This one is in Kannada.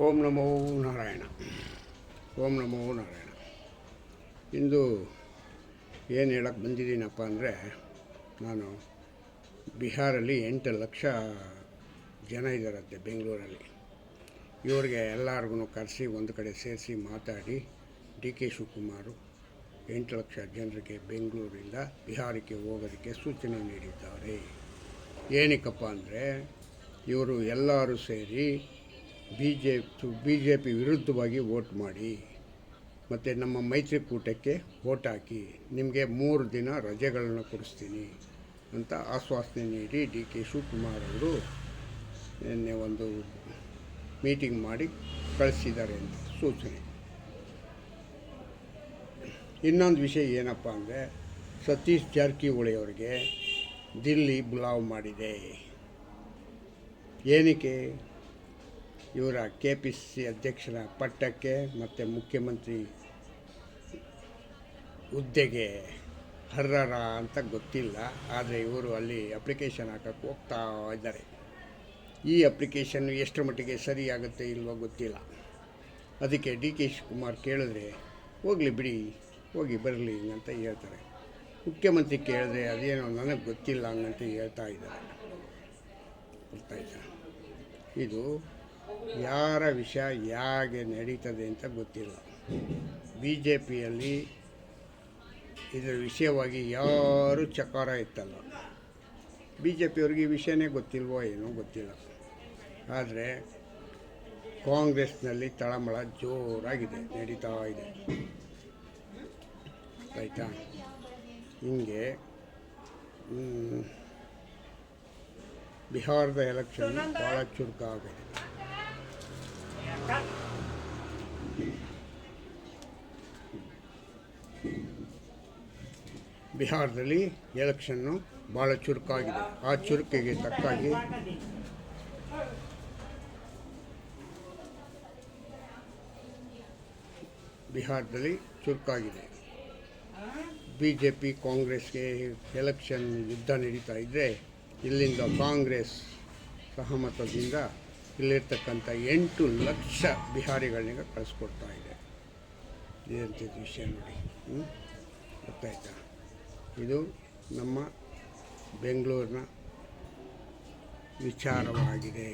ಓಂ ನಮೋ ನಾರಾಯಣ. ಓಂ ನಮೋ ನಾರಾಯಣ. ಇಂದು ಏನು ಹೇಳಕ್ಕೆ ಬಂದಿದ್ದೀನಪ್ಪ ಅಂದರೆ, ನಾನು ಬಿಹಾರಲ್ಲಿ ಎಂಟು ಲಕ್ಷ ಜನ ಇದ್ದಾರಂತೆ ಬೆಂಗಳೂರಲ್ಲಿ. ಇವರಿಗೆ ಎಲ್ಲರಿಗೂ ಕರೆಸಿ ಒಂದು ಕಡೆ ಸೇರಿಸಿ ಮಾತಾಡಿ, ಡಿ ಕೆ ಶಿವಕುಮಾರು ಎಂಟು ಲಕ್ಷ ಜನರಿಗೆ ಬೆಂಗಳೂರಿಂದ ಬಿಹಾರಕ್ಕೆ ಹೋಗೋದಕ್ಕೆ ಸೂಚನೆ ನೀಡಿದ್ದಾರೆ. ಏನಕ್ಕಪ್ಪ ಅಂದರೆ, ಇವರು ಎಲ್ಲರೂ ಸೇರಿ B J B J P ವಿರುದ್ಧವಾಗಿ ವೋಟ್ ಮಾಡಿ, ಮತ್ತು ನಮ್ಮ ಮೈತ್ರಿಕೂಟಕ್ಕೆ ವೋಟ್ ಹಾಕಿ ನಿಮಗೆ ಮೂರು ದಿನ ರಜೆಗಳನ್ನು ಕೊಡಿಸ್ತೀನಿ ಅಂತ ಆಶ್ವಾಸನೆ ನೀಡಿ ಡಿ ಕೆ ಶಿವಕುಮಾರ್ ಅವರು ನಿನ್ನೆ ಒಂದು ಮೀಟಿಂಗ್ ಮಾಡಿ ಕಳಿಸಿದ್ದಾರೆ ಅಂತ ಸೂಚನೆ. ಇನ್ನೊಂದು ವಿಷಯ ಏನಪ್ಪ ಅಂದರೆ ಸತೀಶ್ ಜಾರಕಿಹೊಳಿ ಅವರಿಗೆ ದಿಲ್ಲಿ ಬುಲಾವ್ ಮಾಡಿದೆ. ಏನಕ್ಕೆ? ಇವರ ಕೆ ಪಿ ಸಿ ಅಧ್ಯಕ್ಷರ ಪಟ್ಟಕ್ಕೆ ಮತ್ತು ಮುಖ್ಯಮಂತ್ರಿ ಹುದ್ದೆಗೆ ಹರ್ರರ ಅಂತ ಗೊತ್ತಿಲ್ಲ, ಆದರೆ ಇವರು ಅಲ್ಲಿ ಅಪ್ಲಿಕೇಶನ್ ಹಾಕಕ್ಕೆ ಹೋಗ್ತಾ ಇದ್ದಾರೆ. ಈ ಅಪ್ಲಿಕೇಶನ್ ಎಷ್ಟರ ಮಟ್ಟಿಗೆ ಸರಿಯಾಗುತ್ತೆ ಇಲ್ವೋ ಗೊತ್ತಿಲ್ಲ. ಅದಕ್ಕೆ ಡಿ ಕೆ ಶಿವಕುಮಾರ್ ಕೇಳಿದ್ರೆ, ಹೋಗಲಿ ಬಿಡಿ, ಹೋಗಿ ಬರಲಿ ಅಂತ ಹೇಳ್ತಾರೆ. ಮುಖ್ಯಮಂತ್ರಿ ಕೇಳಿದ್ರೆ ಅದೇನೋ ನನಗೆ ಗೊತ್ತಿಲ್ಲ ಹಂಗಂತ ಹೇಳ್ತಾ ಇದ್ದಾರೆ. ಗೊತ್ತಾಯ್ತಾ ಇದು ಯಾರ ವಿಷಯ ಹೇಗೆ ನಡೀತದೆ ಅಂತ ಗೊತ್ತಿಲ್ಲ. ಬಿ ಜೆ ಪಿಯಲ್ಲಿ ಇದರ ವಿಷಯವಾಗಿ ಯಾರೂ ಚಕಾರ ಇತ್ತಲ್ಲ ಬಿ ಜೆ ಪಿಯವ್ರಿಗೆ ಈ ವಿಷಯನೇ ಗೊತ್ತಿಲ್ವೋ ಏನೋ ಗೊತ್ತಿಲ್ಲ. ಆದರೆ ಕಾಂಗ್ರೆಸ್ನಲ್ಲಿ ತಳಮಳ ಜೋರಾಗಿದೆ ನಡೀತಾ ಇದೆ. ಆಯಿತಾ? ಹಿಂಗೆ ಬಿಹಾರದ ಎಲೆಕ್ಷನ್ ಭಾಳ ಚುರುಕಾಗಿದೆ. ಬಿಹಾರದಲ್ಲಿ ಎಲೆಕ್ಷನ್ನು ಭಾಳ ಚುರುಕಾಗಿದೆ. ಆ ಚುರುಕಿಗೆ ತಕ್ಕಾಗಿ ಬಿಹಾರದಲ್ಲಿ ಚುರುಕಾಗಿದೆ. ಬಿ ಜೆ ಪಿ ಕಾಂಗ್ರೆಸ್ಗೆ ಎಲೆಕ್ಷನ್ ಯುದ್ಧ ನಡೀತಾ ಇದ್ದರೆ ಇಲ್ಲಿಂದ ಕಾಂಗ್ರೆಸ್ ಸಹಮತದಿಂದ ಇಲ್ಲಿರ್ತಕ್ಕಂಥ ಎಂಟು ಲಕ್ಷ ಬಿಹಾರಿಗಳನ್ನ ಕಳಿಸ್ಕೊಡ್ತಾ ಇದೆ. ಇದಂಥದ್ದು ವಿಷಯ ನೋಡಿ. ಗೊತ್ತಾಯ್ತಾ? ಇದು ನಮ್ಮ ಬೆಂಗಳೂರಿನ ವಿಚಾರವಾಗಿದೆ.